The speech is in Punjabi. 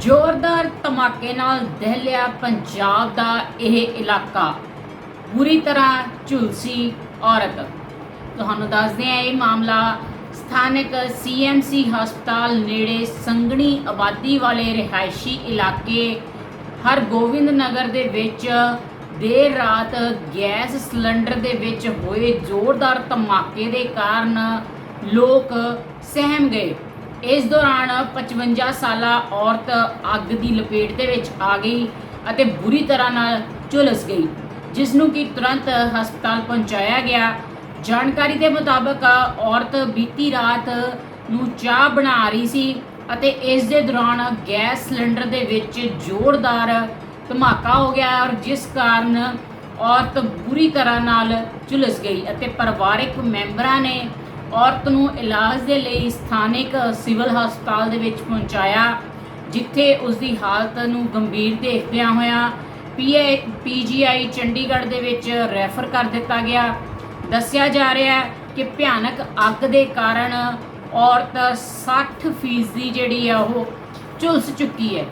ਜ਼ੋਰਦਾਰ ਧਮਾਕੇ ਨਾਲ ਦਹਿਲਿਆ ਪੰਜਾਬ ਦਾ ਇਹ ਇਲਾਕਾ। ਬੁਰੀ ਤਰ੍ਹਾਂ ਝੁਲਸੀ ਔਰਤ। ਤੁਹਾਨੂੰ ਦੱਸਦੇ ਹਾਂ ਇਹ ਮਾਮਲਾ। ਸਥਾਨਕ ਸੀਐਮਸੀ ਹਸਪਤਾਲ ਨੇੜੇ ਸੰਗਣੀ ਆਬਾਦੀ ਵਾਲੇ ਰਿਹਾਇਸ਼ੀ ਇਲਾਕੇ ਹਰਗੋਬਿੰਦ ਨਗਰ ਦੇ ਵਿੱਚ ਦੇਰ ਰਾਤ ਗੈਸ ਸਿਲੰਡਰ ਦੇ ਵਿੱਚ ਹੋਏ ਜ਼ੋਰਦਾਰ ਧਮਾਕੇ ਦੇ ਕਾਰਨ ਲੋਕ ਸਹਿਮ ਗਏ। ਇਸ ਦੌਰਾਨ 55 ਸਾਲਾ ਔਰਤ ਅੱਗ ਦੀ ਲਪੇਟ ਦੇ ਵਿੱਚ ਆ ਗਈ ਅਤੇ ਬੁਰੀ ਤਰ੍ਹਾਂ ਨਾਲ ਝੁਲਸ ਗਈ ਜਿਸ ਨੂੰ ਕਿ ਤੁਰੰਤ ਹਸਪਤਾਲ ਪਹੁੰਚਾਇਆ ਗਿਆ। ਜਾਣਕਾਰੀ ਦੇ ਮੁਤਾਬਕ ਔਰਤ ਬੀਤੀ ਰਾਤ ਨੂੰ ਚਾਹ ਬਣਾ ਰਹੀ ਸੀ ਅਤੇ ਇਸ ਦੇ ਦੌਰਾਨ ਗੈਸ ਸਿਲੰਡਰ ਦੇ ਵਿੱਚ ਜ਼ੋਰਦਾਰ ਧਮਾਕਾ ਹੋ ਗਿਆ ਔਰ ਜਿਸ ਕਾਰਨ ਔਰਤ ਬੁਰੀ ਤਰ੍ਹਾਂ ਨਾਲ ਝੁਲਸ ਗਈ ਅਤੇ ਪਰਿਵਾਰਕ ਮੈਂਬਰਾਂ ਨੇ ਔਰਤ ਨੂੰ ਇਲਾਜ ਦੇ ਲਈ ਸਥਾਨਕ ਸਿਵਲ ਹਸਪਤਾਲ ਦੇ ਵਿੱਚ ਪਹੁੰਚਾਇਆ, ਜਿੱਥੇ ਉਸ ਦੀ ਹਾਲਤ ਨੂੰ ਗੰਭੀਰ ਦੇਖਦਿਆਂ ਹੋਇਆ ਪੀਏ ਪੀਜੀਆਈ ਚੰਡੀਗੜ੍ਹ ਦੇ ਵਿੱਚ ਰੈਫਰ ਕਰ ਦਿੱਤਾ ਗਿਆ। ਦੱਸਿਆ ਜਾ ਰਿਹਾ ਹੈ ਕਿ ਭਿਆਨਕ ਅੱਗ ਦੇ ਕਾਰਨ ਔਰਤ 60% ਜਿਹੜੀ ਆ ਉਹ ਝੁਲਸ ਚੁੱਕੀ ਹੈ।